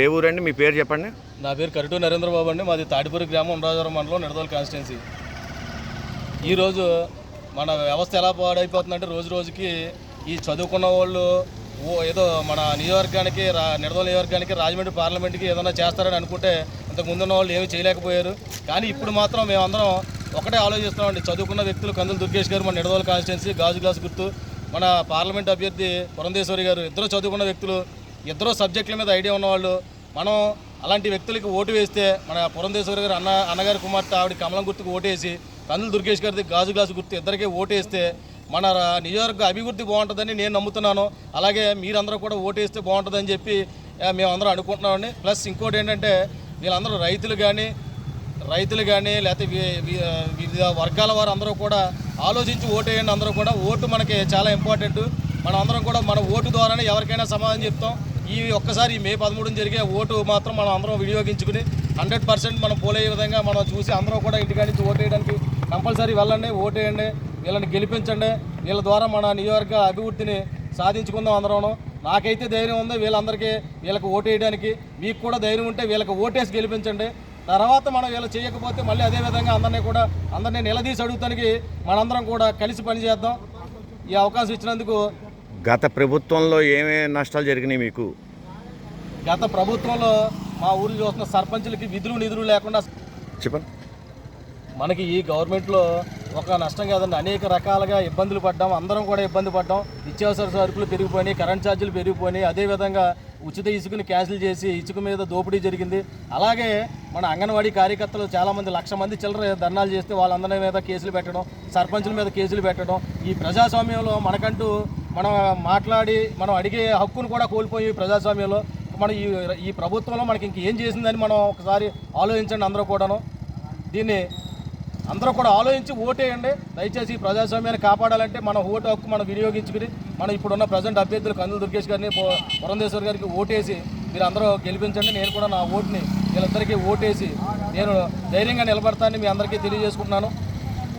ఏ ఊరండి? మీ పేరు చెప్పండి. నా పేరు కరిటూ నరేంద్ర బాబు అండి. మాది తాటిపూరి గ్రామం అమరాజవరం మండలం నిడదోలు కాన్స్టిట్యున్సీ. ఈరోజు మన వ్యవస్థ ఎలా పాడైపోతుందంటే రోజు రోజుకి ఈ చదువుకున్న వాళ్ళు ఓ ఏదో మన నియోజకవర్గానికి రా నిడదోలు నియోజకవర్గానికి రాజమండ్రి పార్లమెంట్కి ఏదైనా చేస్తారని అనుకుంటే ఇంతకు ముందున్న వాళ్ళు ఏమీ చేయలేకపోయారు. కానీ ఇప్పుడు మాత్రం మేమందరం ఒకటే ఆలోచిస్తామండి చదువుకున్న వ్యక్తులు కందులు దుర్గేష్ గారు మన నిడదోలు కాన్స్టిట్యున్సీ గాజు గ్లాస్ గుర్తు మన పార్లమెంట్ అభ్యర్థి పురంధేశ్వరి గారు ఇద్దరు చదువుకున్న వ్యక్తులు ఇద్దరు సబ్జెక్టుల మీద ఐడియా ఉన్నవాళ్ళు మనం అలాంటి వ్యక్తులకి ఓటు వేస్తే మన పురంధేశ్వరి గారు అన్న అన్నగారి కుమార్తె ఆవిడ కమలం గుర్తుకు ఓటేసి కందులు దుర్గేష్ గారిది గాజు గ్లాసు గుర్తు ఇద్దరికీ ఓటేస్తే మన రా- నియోజకవర్గ అభివృద్ధి బాగుంటుందని నేను నమ్ముతున్నాను. అలాగే మీరందరూ కూడా ఓటేస్తే బాగుంటుందని చెప్పి మేమందరం అనుకుంటున్నామండి. ప్లస్ ఇంకోటి ఏంటంటే వీళ్ళందరూ రైతులు కానీ రైతులు కానీ లేకపోతే వివిధ వర్గాల వారు అందరూ కూడా ఆలోచించి ఓటు వేయండి. అందరూ కూడా ఓటు మనకి చాలా ఇంపార్టెంట్. మనం అందరం కూడా మన ఓటు ద్వారానే ఎవరికైనా సమాధానం చెప్తాం. ఈ ఒక్కసారి మే పదమూడున జరిగే ఓటు మాత్రం మనం అందరం వినియోగించుకుని హండ్రెడ్ పర్సెంట్ మనం పోలయ్యే విధంగా మనం చూసి అందరం కూడా ఇంటికాడి నుంచి ఓటు వేయడానికి కంపల్సరీ వెళ్ళండి ఓటు వేయండి వీళ్ళని గెలిపించండి వీళ్ళ ద్వారా మన నియోజక అభివృద్ధిని సాధించుకుందాం అందరం నాకైతే ధైర్యం ఉంది వీళ్ళందరికీ వీళ్ళకి ఓటు వేయడానికి. మీకు కూడా ధైర్యం ఉంటే వీళ్ళకి ఓటేసి గెలిపించండి. తర్వాత మనం వీళ్ళు చేయకపోతే మళ్ళీ అదే విధంగా అందరినీ కూడా అందరినీ నిలదీసి అడుగుతానికి మనందరం కూడా కలిసి పనిచేద్దాం. ఈ అవకాశం ఇచ్చినందుకు గత ప్రభుత్వంలో ఏమేమి నష్టాలు జరిగినాయి మీకు? గత ప్రభుత్వంలో మా ఊరిలో చూస్తున్న సర్పంచులకి విధులు నిధులు లేకుండా చెప్పండి. మనకి ఈ గవర్నమెంట్లో ఒక నష్టం కాదండి. అనేక రకాలుగా ఇబ్బందులు పడ్డాం. అందరం కూడా ఇబ్బంది పడ్డాం. నిత్యావసర సరుకులు పెరిగిపోయినాయి కరెంట్ ఛార్జీలు పెరిగిపోయినాయి. అదేవిధంగా ఉచిత ఇసుకని క్యాన్సిల్ చేసి ఇసుక మీద దోపిడీ జరిగింది. అలాగే మన అంగన్వాడీ కార్యకర్తలు చాలామంది లక్ష మంది చిల్లర ధర్నాలు చేస్తే వాళ్ళందరి మీద కేసులు పెట్టడం సర్పంచుల మీద కేసులు పెట్టడం ఈ ప్రజాస్వామ్యంలో మనకంటూ మనం మాట్లాడి మనం అడిగే హక్కును కూడా కోల్పోయి ప్రజాస్వామ్యంలో. మనం ఈ ఈ ప్రభుత్వంలో మనకి ఇంకేం చేసిందని మనం ఒకసారి ఆలోచించండి అందరూ కూడాను. దీన్ని అందరూ కూడా ఆలోచించి ఓటేయండి. దయచేసి ఈ ప్రజాస్వామ్యాన్ని కాపాడాలంటే మన ఓటు హక్కు మనం వినియోగించుకుని మనం ఇప్పుడున్న ప్రజెంట్ అభ్యర్థులు కందులు దుర్గేష్ గారిని పురంధేశ్వర్ గారికి ఓటేసి మీరు అందరూ గెలిపించండి. నేను కూడా నా ఓటుని వీళ్ళందరికీ ఓటేసి నేను ధైర్యంగా నిలబడతానని మీ అందరికీ తెలియజేసుకుంటున్నాను.